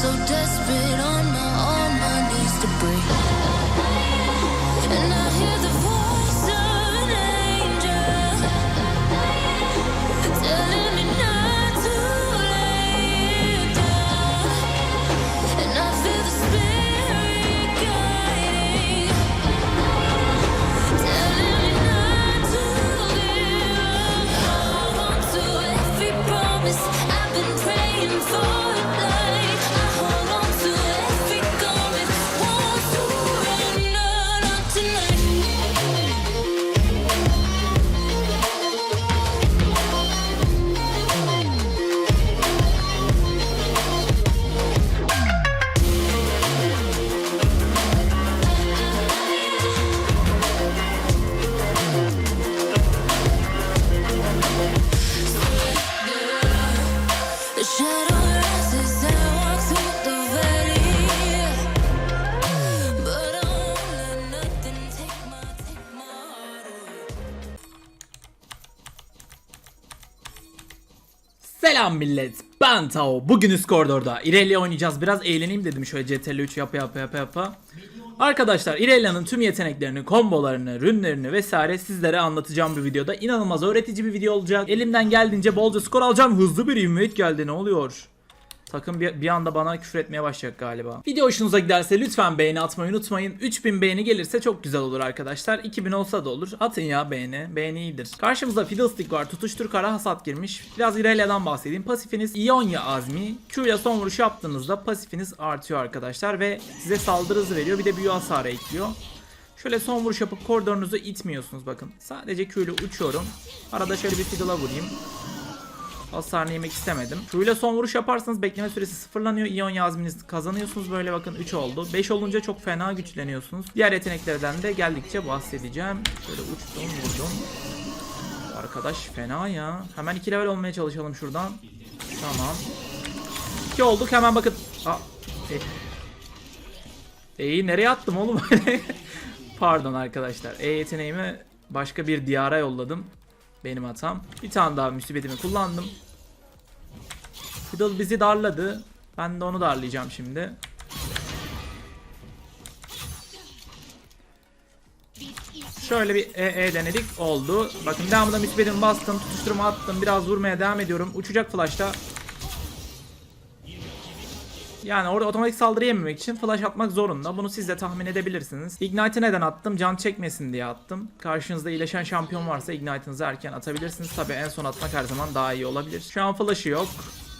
so desperate Selam millet. Ben Tao. Bugün üst koridorda Irelia oynayacağız. Biraz eğleneyim dedim şöyle CTRL 3 yapa yapa yapa yapa. Arkadaşlar Irelia'nın tüm yeteneklerini, kombolarını, rünlerini vesaire sizlere anlatacağım bir videoda. İnanılmaz öğretici bir video olacak. Elimden geldiğince bolca skor alacağım. Hızlı bir invade geldi ne oluyor? Takım bir, bir anda bana küfür etmeye başlayacak galiba. Video hoşunuza giderse lütfen beğeni atmayı unutmayın. 3000 beğeni gelirse çok güzel olur arkadaşlar. 2000 olsa da olur. Atın ya beğeni. Beğeni iyidir. Karşımızda Fiddlestick var. Tutuştur kara hasat girmiş. Biraz Irelia'dan bahsedeyim. Pasifiniz İonya azmi. Q ile son vuruş yaptığınızda pasifiniz artıyor arkadaşlar. Ve size saldırı hızı veriyor. Bir de büyü hasarı ekliyor. Şöyle son vuruş yapıp koridorunuzu itmiyorsunuz bakın. Sadece Q ile uçuyorum. Arada şöyle bir fiddle'a vurayım. Hasarını yemek istemedim. Şuyla son vuruş yaparsanız bekleme süresi sıfırlanıyor. İyon yazminiz kazanıyorsunuz. Böyle bakın 3 oldu. 5 olunca çok fena güçleniyorsunuz. Diğer yeteneklerden de geldikçe bahsedeceğim. Şöyle uçtum vurdum. Arkadaş fena ya. Hemen 2 level olmaya çalışalım şuradan. Tamam. 2 olduk hemen bakın. Aa, e. E'yi nereye attım oğlum? Pardon arkadaşlar. E yeteneğimi başka bir diyara yolladım. Benim hatam. Bir tane daha musibetimi kullandım. Fiddle bizi darladı. Ben de onu darlayacağım şimdi. Şöyle bir E, e denedik. Oldu. Bakın devamında musibetimi bastım. Tutuşturma attım. Biraz vurmaya devam ediyorum. Uçacak flashta. Yani orada otomatik saldırı yememek için flash atmak zorunda. Bunu siz de tahmin edebilirsiniz. Ignite'ı neden attım? Can çekmesin diye attım. Karşınızda iyileşen şampiyon varsa Ignite'ınızı erken atabilirsiniz. Tabi en son atmak her zaman daha iyi olabilir. Şu an flash'ı yok.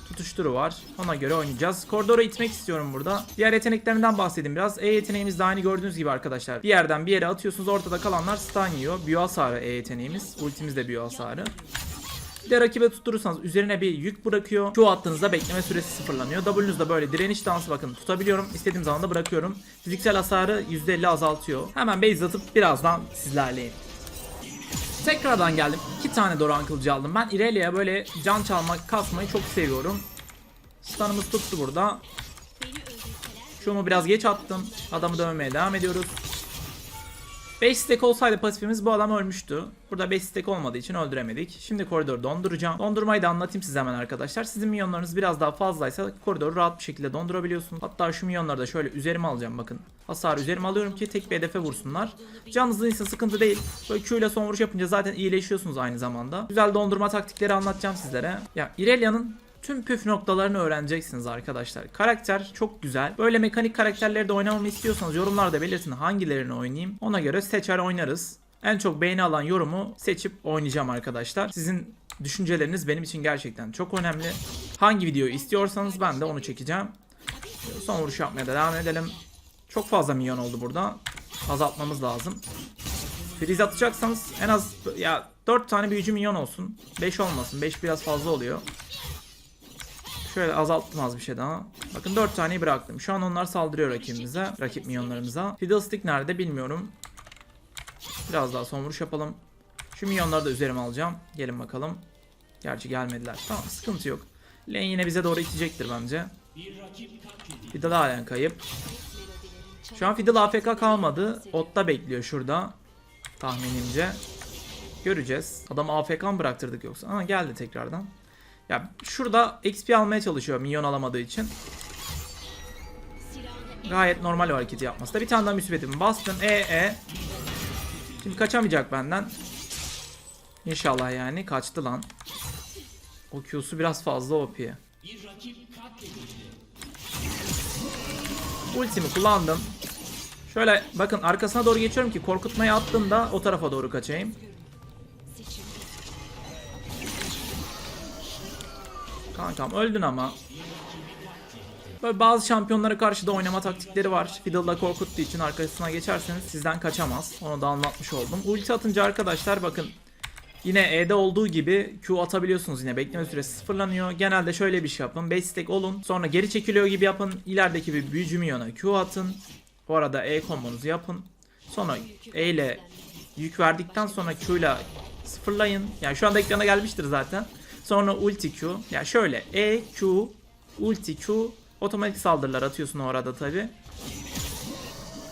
Tutuşturu var. Ona göre oynayacağız. Koridoru itmek istiyorum burada. Diğer yeteneklerinden bahsedeyim biraz. E yeteneğimiz de aynı gördüğünüz gibi arkadaşlar. Bir yerden bir yere atıyorsunuz. Ortada kalanlar stun yiyor. Büyü hasarı E yeteneğimiz. Ultimiz de büyü hasarı. Bir de rakibe tutturursanız üzerine bir yük bırakıyor. Q attığınızda bekleme süresi sıfırlanıyor. W'nuzda böyle direniş dansı bakın tutabiliyorum. İstediğim zaman da bırakıyorum. Fiziksel hasarı %50 azaltıyor. Hemen base atıp birazdan sizlerleyim. Tekrardan geldim. İki tane Doran kılıcı aldım. Ben Irelia'ya böyle can çalmak, kasmayı çok seviyorum. Stun'ımız tuttu burada. Şunu biraz geç attım. Adamı dövmeye devam ediyoruz. 5 stack olsaydı pasifimiz bu adam ölmüştü. Burada 5 stack olmadığı için öldüremedik. Şimdi koridoru donduracağım. Dondurmayı da anlatayım size hemen arkadaşlar. Sizin milyonlarınız biraz daha fazlaysa koridoru rahat bir şekilde dondurabiliyorsunuz. Hatta şu milyonları da şöyle üzerime alacağım bakın. Hasar üzerime alıyorum ki tek bir hedefe vursunlar. Canınızın ise sıkıntı değil. Böyle Q ile son vuruş yapınca zaten iyileşiyorsunuz aynı zamanda. Güzel dondurma taktikleri anlatacağım sizlere. Ya Irelia'nın tüm püf noktalarını öğreneceksiniz arkadaşlar. Karakter çok güzel. Böyle mekanik karakterleri de oynamamı istiyorsanız yorumlarda belirtin hangilerini oynayayım. Ona göre seçer oynarız. En çok beğeni alan yorumu seçip oynayacağım arkadaşlar. Sizin düşünceleriniz benim için gerçekten çok önemli. Hangi videoyu istiyorsanız ben de onu çekeceğim. Son vuruş yapmaya da devam edelim. Çok fazla milyon oldu burada. Azaltmamız lazım. Freeze atacaksanız en az ya 4 tane büyücü milyon olsun. 5 olmasın. 5 biraz fazla oluyor. Şöyle azalttım az bir şey daha. Bakın 4 taneyi bıraktım. Şu an onlar saldırıyor rakibimize. Rakip minyonlarımıza. Fiddlestick nerede bilmiyorum. Biraz daha son vuruş yapalım. Şu minyonları da üzerime alacağım. Gelin bakalım. Gerçi gelmediler. Tamam sıkıntı yok. Lane yine bize doğru itecektir bence. Fiddle halen kayıp. Şu an Fiddle AFK kalmadı. Otta bekliyor şurada. Tahminimce. Göreceğiz. Adam AFK mı bıraktırdık yoksa? Ama geldi tekrardan. Ya şurada XP almaya çalışıyor minyon alamadığı için. Gayet normal hareketi yapması da. Bir tane daha müsibetimi bastım. E e. Şimdi kaçamayacak benden. İnşallah yani. Kaçtı lan. O Q'su biraz fazla OP. Ultimi kullandım. Şöyle bakın arkasına doğru geçiyorum ki korkutmaya attığımda o tarafa doğru kaçayım. Kankam öldün ama. Böyle bazı şampiyonlara karşı da oynama taktikleri var. Fiddle'da korkuttuğu için arkasına geçerseniz sizden kaçamaz. Onu da anlatmış oldum. Ulti atınca arkadaşlar bakın Yine E'de olduğu gibi Q atabiliyorsunuz yine bekleme süresi sıfırlanıyor. Genelde şöyle bir şey yapın. 5 stack olun. Sonra geri çekiliyor gibi yapın. İlerideki bir büyücü minyona Q atın. Bu arada E kombonuzu yapın. Sonra E ile yük verdikten sonra Q ile sıfırlayın. Yani şu anda ekrana gelmiştir zaten. Sonra ulti Q. Yani şöyle E, Q, ulti Q. Otomatik saldırılar atıyorsun o arada tabi.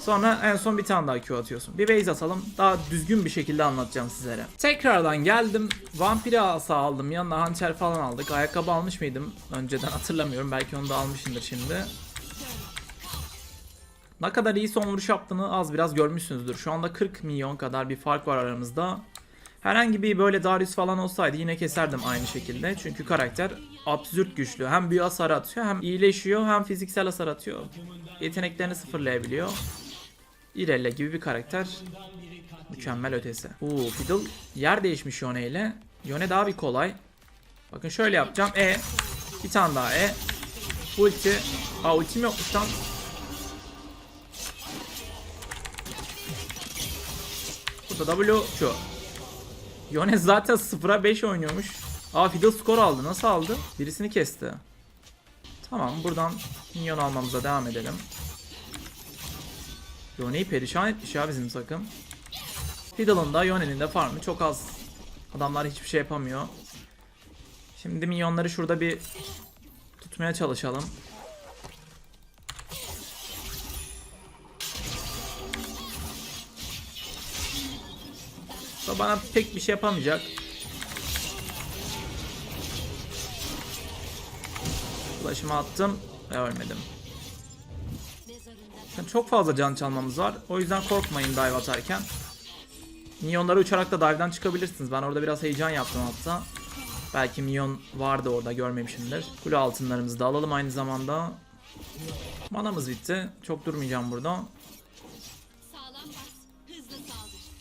Sonra en son bir tane daha Q atıyorsun. Bir base atalım. Daha düzgün bir şekilde anlatacağım sizlere. Tekrardan geldim. Vampiri asa aldım. Yanına hançer falan aldık. Ayakkabı almış mıydım? Önceden hatırlamıyorum. Belki onu da almışımdır şimdi. Ne kadar iyi son vuruş yaptığını az biraz görmüşsünüzdür. Şu anda 40 milyon kadar bir fark var aramızda. Herhangi bir böyle Darius falan olsaydı yine keserdim aynı şekilde. Çünkü karakter absürt güçlü. Hem büyü hasar atıyor hem iyileşiyor hem fiziksel hasar atıyor. Yeteneklerini sıfırlayabiliyor. Irella gibi bir karakter. Mükemmel ötesi. Oo Fiddle yer değişmiş Yone ile. Yone daha bir kolay. Bakın şöyle yapacağım. E. Bir tane daha E. Ulti. Aa ultim yokmuş lan. Burada W şu. Yone zaten 0'a 5 oynuyormuş. Aa Fiddle skor aldı. Nasıl aldı? Birisini kesti. Tamam buradan minyon almamıza devam edelim. Yone'yi perişan etmiş ya bizim takım. Fiddle'ın da Yone'nin de farmı çok az. Adamlar hiçbir şey yapamıyor. Şimdi minyonları şurada bir tutmaya çalışalım. Da bana pek bir şey yapamayacak. Ulaşımı attım ve ölmedim. Yani çok fazla can çalmamız var. O yüzden korkmayın dive atarken. Minyonları uçarak da dive'dan çıkabilirsiniz. Ben orada biraz heyecan yaptım hatta. Belki minyon vardı orada görmemişimdir. Kule altınlarımızı da alalım aynı zamanda. Manamız bitti. Çok durmayacağım burada.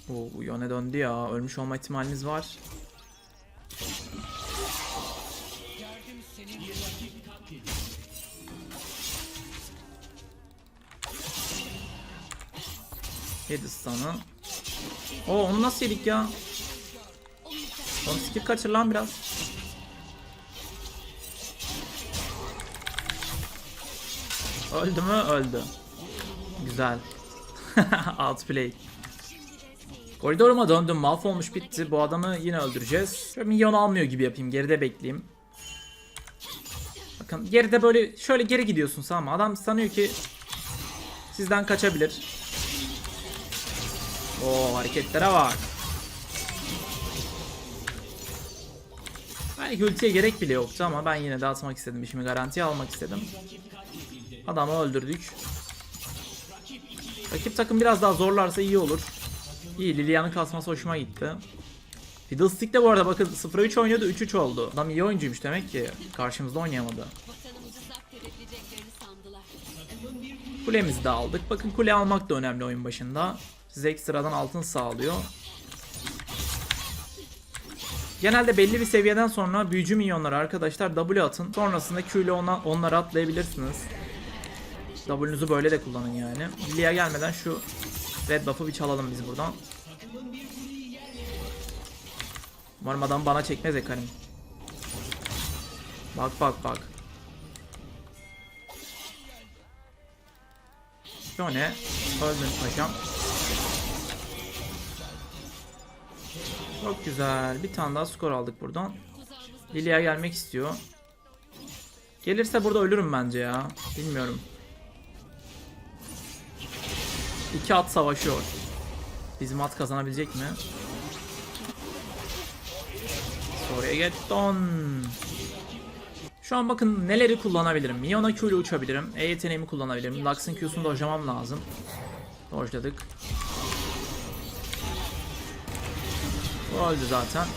Oo, Yone döndü ya. Ölmüş olma ihtimaliniz var. Yedi stun'ı. Oo onu nasıl yedik ya? Onu skip kaçır lan biraz. Öldü mü? Öldü. Güzel. Outplay. Koridoruma döndüm. Mahvolmuş bitti. Bu adamı yine öldüreceğiz. Şöyle milyon almıyor gibi yapayım. Geride bekleyeyim. Bakın geride böyle şöyle geri gidiyorsun ama adam sanıyor ki sizden kaçabilir. Oo hareketlere bak. Belki ultiye gerek bile yoktu ama ben yine de atmak istedim. İşimi garantiye almak istedim. Adamı öldürdük. Rakip takım biraz daha zorlarsa iyi olur. İyi Lilian'ın kasması hoşuma gitti. Fiddlestick de bu arada bakın 0-3 oynuyordu 3-3 oldu. Adam iyi oyuncuymuş demek ki karşımızda oynayamadı. Kulemizi de aldık. Bakın kule almak da önemli oyun başında. Size ekstradan altın sağlıyor. Genelde belli bir seviyeden sonra büyücü minyonları arkadaşlar W atın. Sonrasında Q ile ona, onları atlayabilirsiniz. W'nuzu böyle de kullanın yani. Lilia gelmeden şu red buff'ı bir çalalım biz buradan. Umarım adam bana çekmez Ekarim. Bak bak bak. Şu ne? Öldün paşam. Çok güzel. Bir tane daha skor aldık buradan. Lilia gelmek istiyor. Gelirse burada ölürüm bence ya. Bilmiyorum. İki at savaşıyor. Bizim at kazanabilecek mi? Oraya get on. Şu an bakın neleri kullanabilirim. Miona Q ile uçabilirim. E yeteneğimi kullanabilirim. Lux'ın Q'sunu dojlamam lazım. Dojladık. Bu öldü zaten.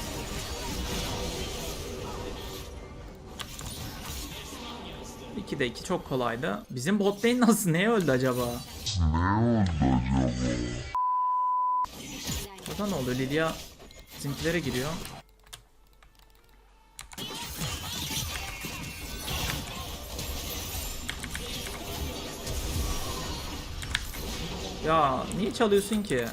De iki çok kolaydı. Bizim bot lane nasıl? Neye öldü acaba? Burada ne oluyor? Lilia bizimkilere giriyor. Ya niye çalıyorsun ki?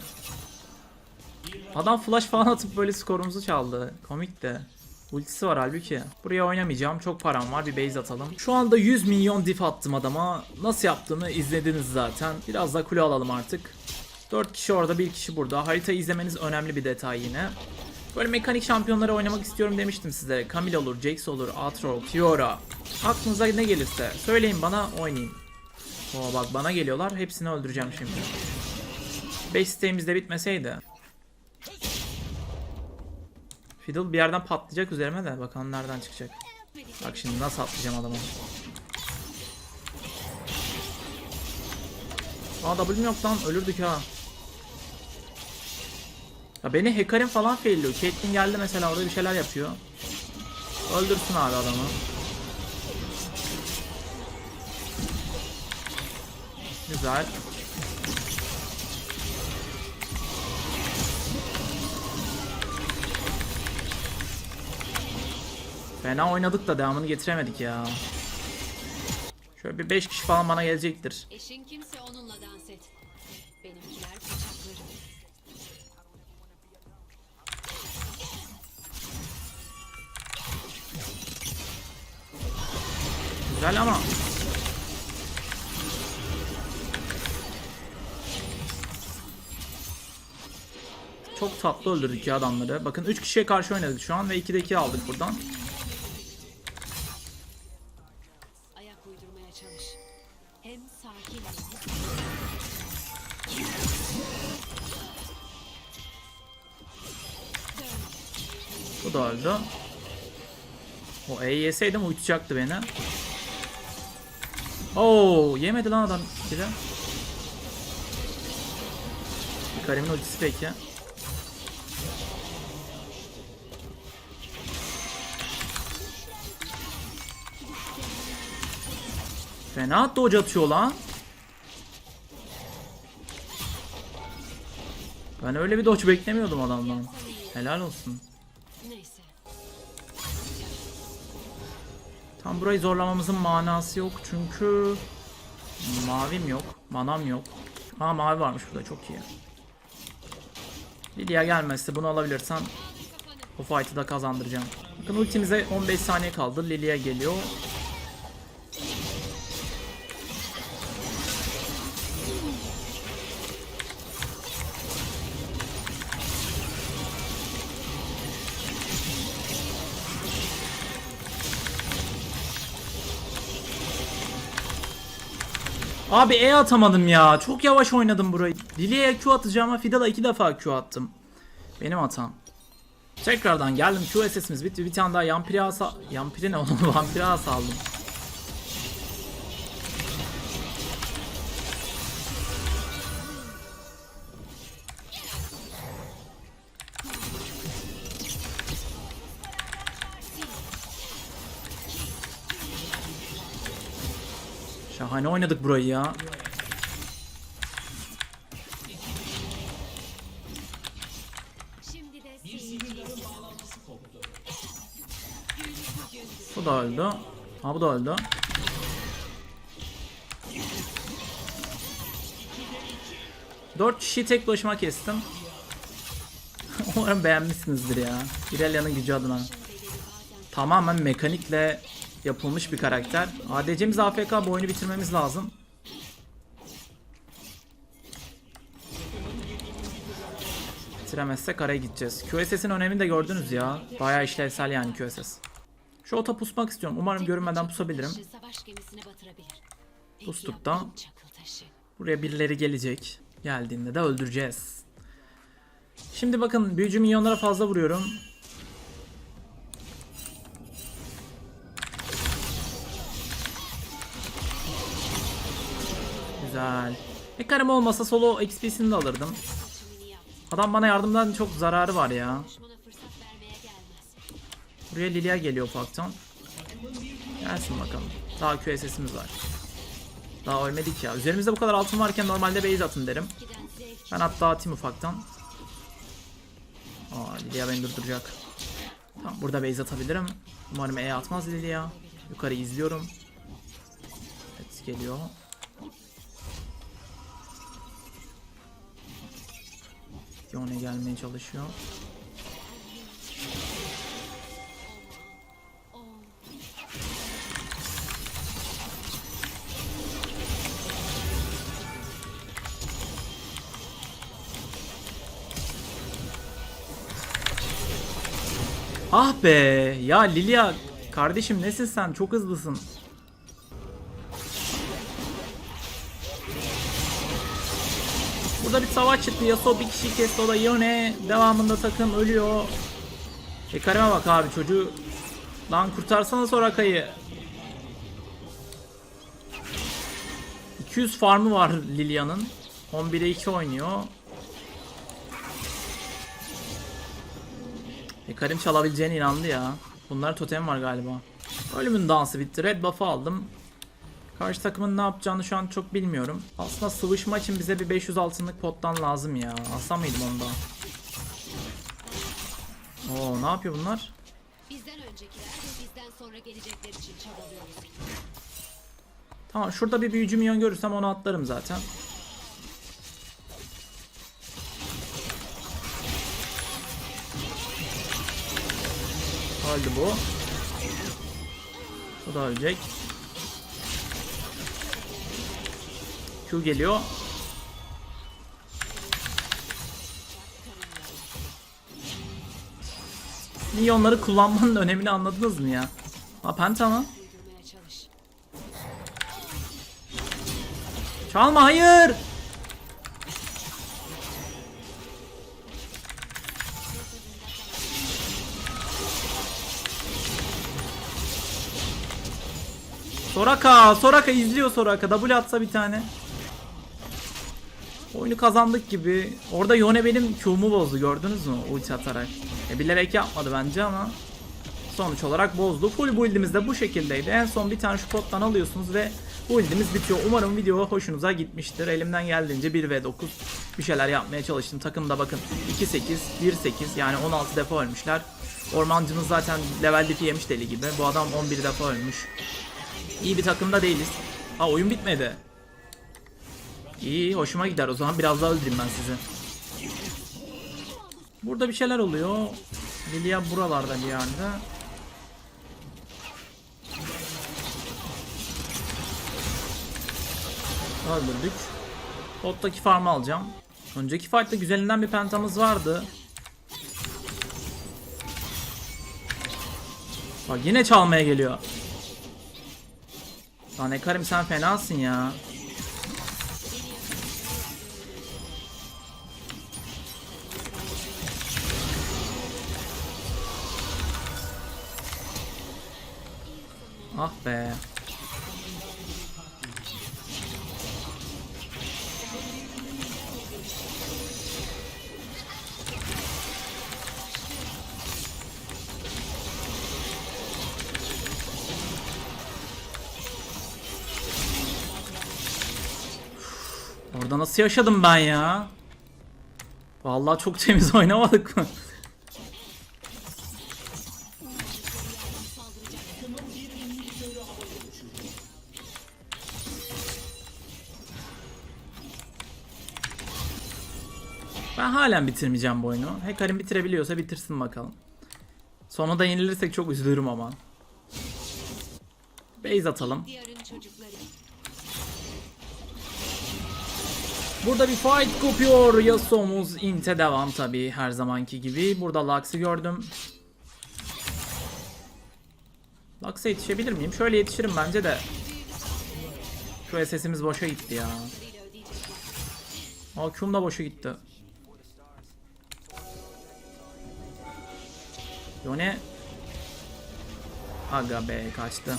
Adam flash falan atıp böyle skorumuzu çaldı. Komik de. Ultisi var halbuki. Buraya oynamayacağım. Çok param var. Bir base atalım. Şu anda 100 milyon diff attım adama. Nasıl yaptığımı izlediniz zaten. Biraz da kule alalım artık. 4 kişi orada, 1 kişi burada. Haritayı izlemeniz önemli bir detay yine. Böyle mekanik şampiyonları oynamak istiyorum demiştim size. Camille olur, Jax olur, Aatrox, Fiora. Aklınıza ne gelirse söyleyin bana oynayayım. Oo bak bana geliyorlar. Hepsini öldüreceğim şimdi. 5 isteğimiz de bitmeseydi. Fiddle bir yerden patlayacak üzerime de bakalım nereden çıkacak. Bak şimdi nasıl atlayacağım adamı. Aa W'm yok lan ölürdük ha. Ya beni Hekarim falan failliyor. Caitlyn geldi mesela orada bir şeyler yapıyor. Öldürsün abi adamı. Güzel. Fena oynadık da devamını getiremedik ya. Şöyle bir 5 kişi falan bana gelecektir. Eşin kimse onunla dans et. Benimkiler kaçakları. Güzel ama. Çok tatlı öldürdük ya adamları. Bakın 3 kişiye karşı oynadık şu an ve 2'de 2 aldık buradan. Uydurmaya çalış. Hem sakin. Bu da öldü. O E'yi yeseydim uyutacaktı beni. Oo, yemedi lan adam bir de. Karim'in ultisi peki. Fena dodge atıyor lan. Ben öyle bir dodge beklemiyordum adamdan. Helal olsun. Tam burayı zorlamamızın manası yok çünkü mavim yok, manam yok. Ha mavi varmış burada çok iyi. Lilia gelmezse bunu alabilirsem o fight'ı da kazandıracağım. Bakın ultimize 15 saniye kaldı. Lilia geliyor. Abi E atamadım ya. Çok yavaş oynadım burayı. Lilia'ya Q atacağım ama Fiddle'a iki defa Q attım. Benim hatam. Tekrardan geldim. Q SS'imiz bitti. Bir tane daha Yampiri asa... Yampiri ne oğlum? Vampiri asa aldım. Şahane oynadık burayı ya. Şimdi de seyirci. Bu da öldü. Ha bu da öldü. Dört kişiyi tek başıma kestim. Umarım beğenmişsinizdir ya. İrelia'nın gücü adına. Tamamen mekanikle yapılmış bir karakter. ADC'miz AFK bu oyunu bitirmemiz lazım. Bitiremezsek araya gideceğiz. QSS'in önemini de gördünüz ya. Bayağı işlevsel yani QSS. Şu ota pusmak istiyorum. Umarım görünmeden pusabilirim. Pustuk da. Buraya birileri gelecek. Geldiğinde de öldüreceğiz. Şimdi bakın büyücü minyonlara fazla vuruyorum. Güzel. Hekarim olmasa solo XP'sini de alırdım. Adam bana yardımdan çok zararı var ya. Buraya Lilia geliyor ufaktan. Gelsin bakalım. Daha QSS'imiz var. Daha ölmedik ya. Üzerimizde bu kadar altın varken normalde base atın derim. Ben hatta atayım ufaktan. Aa Lilia beni durduracak. Tamam burada base atabilirim. Umarım E atmaz Lilia. Yukarı izliyorum. Evet geliyor. Yone gelmeye çalışıyor. Ah be ya Lilia kardeşim nesin sen çok hızlısın. Burada bir savaş çıktı Yasuo bir kişi kesti o da Yone devamında takım ölüyor. E karime bak abi çocuğu lan kurtarsana Soraka'yı. 200 farmı var Lilia'nın. 11'e 2 oynuyor. E Karim çalabileceğine inandı ya. Bunlar totem var galiba. Ölümün dansı bitti. Red buff'ı aldım. Karşı takımın ne yapacağını şu an çok bilmiyorum. Aslında sıvışma için bize bir 500 altınlık pottan lazım ya. Alsam mıydım onu da? Oo ne yapıyor bunlar? Bizden öncekiler ve bizden sonra gelecekler için çabalıyoruz. Tamam şurada bir büyücü minyon görürsem onu atlarım zaten. Öldü bu. Bu da ölecek. Q geliyor. Minyonları kullanmanın önemini anladınız mı ya? Ha penta mı? Çalma hayır. Soraka, Soraka izliyor Soraka. W atsa bir tane. Oyunu kazandık gibi. Orada Yone benim Q'mu bozdu gördünüz mü ulti atarak. E, bilerek yapmadı bence ama sonuç olarak bozdu. Full build'imiz de bu şekildeydi. En son bir tane şu pottan alıyorsunuz ve build'imiz bitiyor. Umarım video hoşunuza gitmiştir. Elimden geldiğince 1 ve 9 bir şeyler yapmaya çalıştım. Takımda bakın 2-8, 1-8 yani 16 defa ölmüşler. Ormancımız zaten level difi yemiş deli gibi. Bu adam 11 defa ölmüş. İyi bir takımda değiliz. Ha oyun bitmedi. İyi hoşuma gider o zaman biraz daha öldüreyim ben sizi. Burada bir şeyler oluyor. Lilia buralarda bir yerde. Öldürdük. Bottaki farmı alacağım. Önceki fight'ta güzelinden bir pentamız vardı. Bak yine çalmaya geliyor. Lan Ekarim sen fenasın ya. Ah be. Orada nasıl yaşadım ben ya? Vallahi çok temiz oynamadık mı? Halen bitirmeyeceğim bu oyunu. Hekarim bitirebiliyorsa bitirsin bakalım. Sonra da yenilirsek çok üzülürüm ama. Base atalım. Burada bir fight kopuyor. Yasuo'muz inte devam tabi her zamanki gibi. Burada Lux'ı gördüm. Lux'a yetişebilir miyim? Şöyle yetişirim bence de. Şu SS'imiz boşa gitti ya. Aa Q'm da boşa gitti. Yone Aga be kaçtı.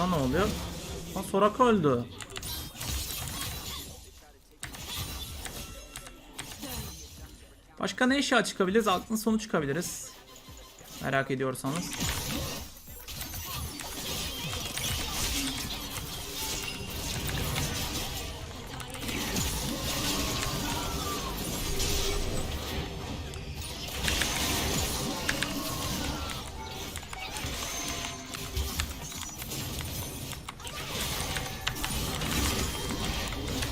Botta ne oluyor? Lan Soraka öldü. Başka ne eşya çıkabiliriz? Aklın sonu çıkabiliriz. Merak ediyorsanız.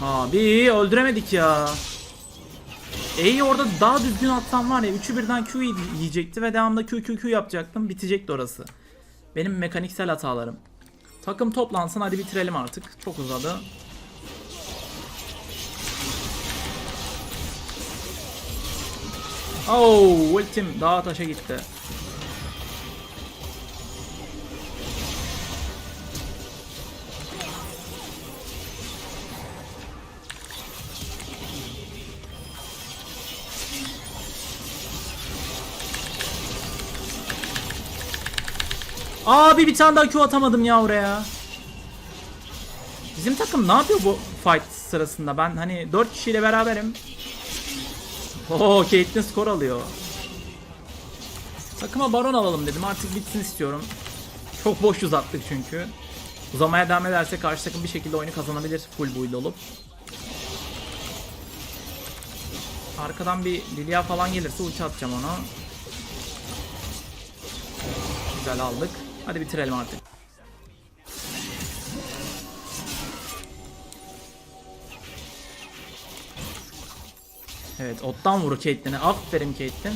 Abi öldüremedik ya. E'yi orada daha düzgün atsam var ya 3'ü birden Q yiyecekti ve devamında Q Q Q yapacaktım. Bitecekti orası. Benim mekaniksel hatalarım. Takım toplansın hadi bitirelim artık. Çok uzadı. Oh, ultim dağa taşa gitti. Abi bir tane daha Q atamadım ya oraya. Bizim takım ne yapıyor bu fight sırasında? Ben hani 4 kişiyle beraberim. Oo Caitlyn skor alıyor. Takıma baron alalım dedim. Artık bitsin istiyorum. Çok boş uzattık çünkü. Uzamaya devam ederse karşı takım bir şekilde oyunu kazanabilir full build olup. Arkadan bir Lilia falan gelirse ulti atacağım ona. Güzel aldık. Hadi bitirelim artık. Evet ottan vuru Caitlyn'e. Aferin Caitlyn.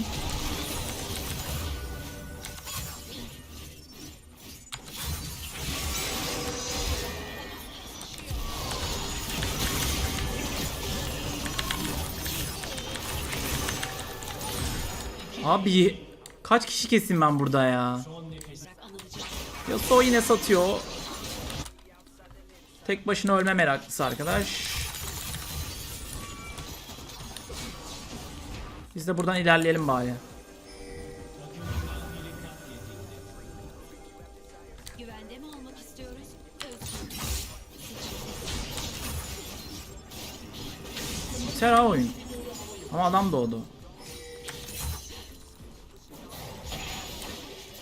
Abi kaç kişi kesin ben burada ya? Yasuo yine satıyor. Tek başına ölme meraklısı arkadaş. Biz de buradan ilerleyelim bari. Güvende mi olmak istiyoruz? Biter oyun. Ama adam doğdu.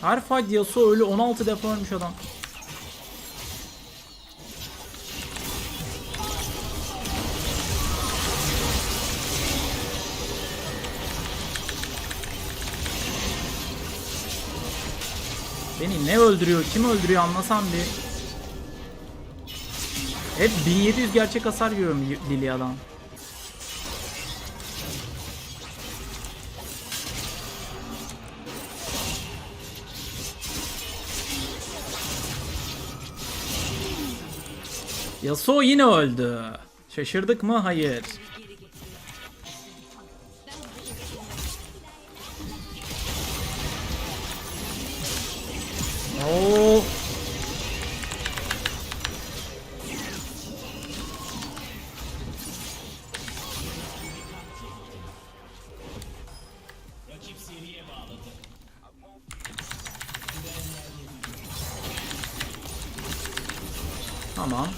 Her fight Yasuo ölü 16 defa ölmüş adam. Beni ne öldürüyor, kim öldürüyor anlasam bir. Hep 1700 gerçek hasar görüyorum Lilia'dan. Yasuo yine öldü. Şaşırdık mı? Hayır. Oo. Tamam.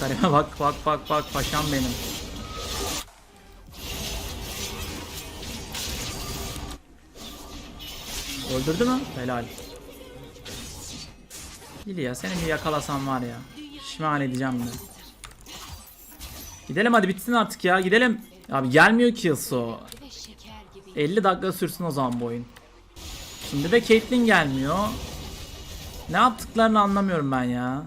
Karime bak bak bak bak paşam benim. Öldürdü mü? Helal. Lilia seni bir yakalasam var ya. Şişman edeceğim ben. Gidelim hadi bitsin artık ya gidelim. Abi gelmiyor ki Yasuo. ve şeker gibi 50 dakika sürsün o zaman bu oyun. Şimdi de Caitlyn gelmiyor. Ne yaptıklarını anlamıyorum ben ya.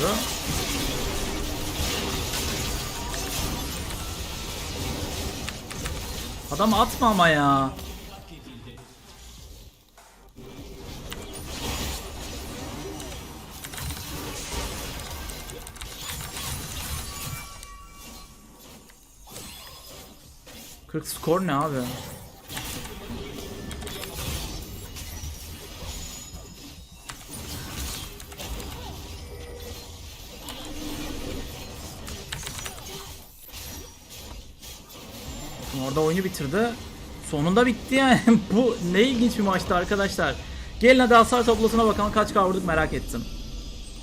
oluyor. Adam atma ama ya. Kırk skor ne abi? Orada oyunu bitirdi. Sonunda bitti yani. Bu ne ilginç bir maçtı arkadaşlar. Gelin hadi hasar tablosuna bakalım kaç kavurduk merak ettim.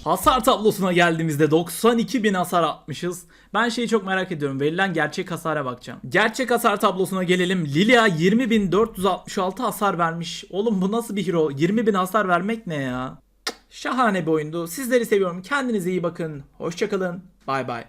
Hasar tablosuna geldiğimizde 92 bin hasar atmışız. Ben şeyi çok merak ediyorum. Verilen gerçek hasara bakacağım. Gerçek hasar tablosuna gelelim. Lilia 20.466 hasar vermiş. Oğlum bu nasıl bir hero? 20.000 hasar vermek ne ya? Şahane bir oyundu. Sizleri seviyorum. Kendinize iyi bakın. Hoşçakalın. Bay bay.